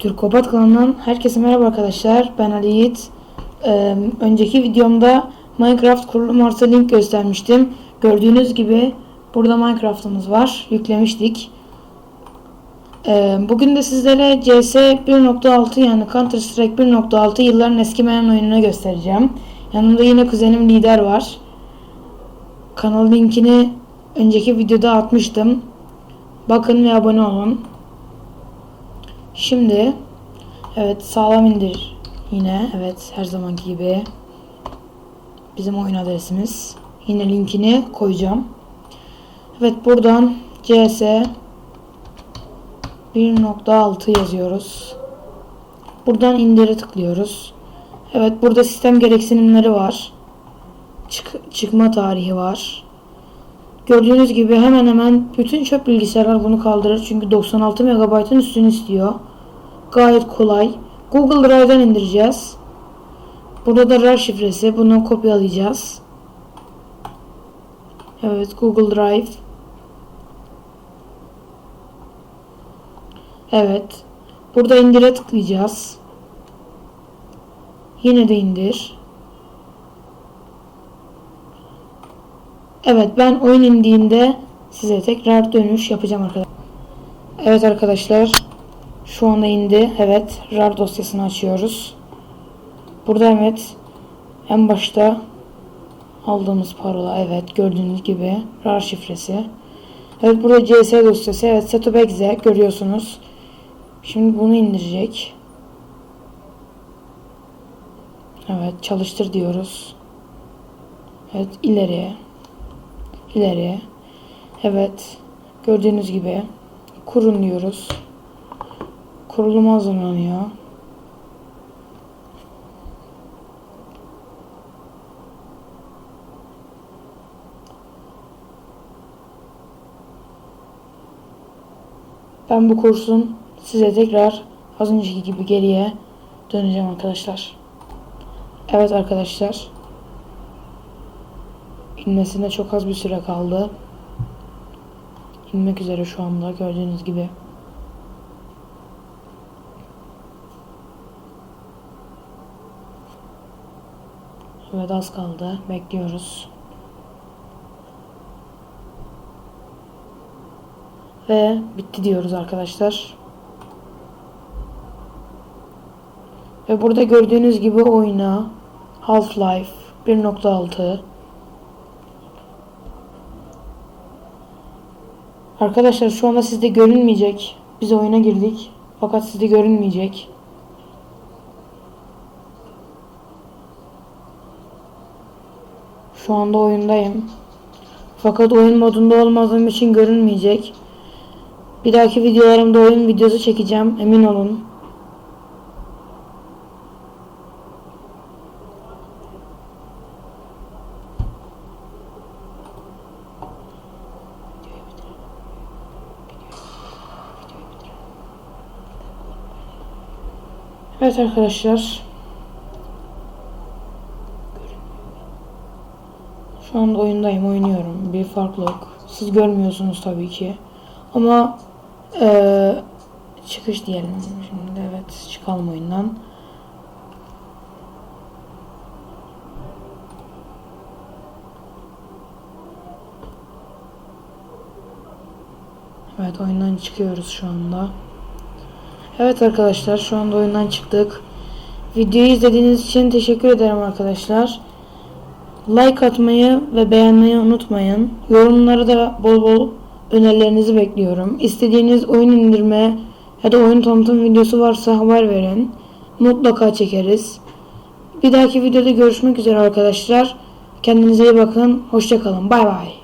Türkopat kanalından herkese merhaba arkadaşlar. Ben Ali Yiğit. Ee, önceki videomda Minecraft kurulum artı link göstermiştim. Gördüğünüz gibi burada Minecraft'ımız var. Yüklemiştik. Ee, bugün de sizlere CS 1.6 yani Counter Strike 1.6 yılların eskimeyen oyununu göstereceğim. Yanımda yine kuzenim Lider var. Kanal linkini önceki videoda atmıştım. Bakın ve abone olun. Şimdi evet sağlam indir yine evet her zamanki gibi bizim oyun adresimiz yine linkini koyacağım. Evet buradan CS 1.6 yazıyoruz. Buradan indire tıklıyoruz. Evet burada sistem gereksinimleri var. Çık- çıkma tarihi var. Gördüğünüz gibi hemen hemen bütün çöp bilgisayarlar bunu kaldırır. Çünkü 96 MB'ın üstünü istiyor. Gayet kolay. Google Drive'dan indireceğiz. Burada da RAR şifresi. Bunu kopyalayacağız. Evet Google Drive. Evet. Burada indire tıklayacağız. Yine de indir. Evet ben oyun indiğinde size tekrar dönüş yapacağım arkadaşlar. Evet arkadaşlar. Şu anda indi. Evet. RAR dosyasını açıyoruz. Burada evet. En başta aldığımız parola. Evet. Gördüğünüz gibi. RAR şifresi. Evet. Burada CS dosyası. Evet. Setup.exe görüyorsunuz. Şimdi bunu indirecek. Evet. Çalıştır diyoruz. Evet. ileriye ileri. Evet. Gördüğünüz gibi kurun diyoruz. Kurulum hazırlanıyor. Ben bu kursun size tekrar az önceki gibi geriye döneceğim arkadaşlar. Evet arkadaşlar. İnmesine çok az bir süre kaldı. İnmek üzere şu anda gördüğünüz gibi. Evet az kaldı. Bekliyoruz. Ve bitti diyoruz arkadaşlar. Ve burada gördüğünüz gibi oyuna Half-Life 1.6 Arkadaşlar şu anda sizde görünmeyecek. Biz oyuna girdik. Fakat sizde görünmeyecek. Şu anda oyundayım. Fakat oyun modunda olmadığım için görünmeyecek. Bir dahaki videolarımda oyun videosu çekeceğim. Emin olun. Evet arkadaşlar. Şu anda oyundayım, oynuyorum. Bir farklılık. Siz görmüyorsunuz tabii ki. Ama eee, çıkış diyelim. Şimdi evet çıkalım oyundan. Evet oyundan çıkıyoruz şu anda. Evet arkadaşlar şu anda oyundan çıktık. Videoyu izlediğiniz için teşekkür ederim arkadaşlar. Like atmayı ve beğenmeyi unutmayın. Yorumlara da bol bol önerilerinizi bekliyorum. İstediğiniz oyun indirme ya da oyun tanıtım videosu varsa haber verin. Mutlaka çekeriz. Bir dahaki videoda görüşmek üzere arkadaşlar. Kendinize iyi bakın. Hoşçakalın. Bay bay.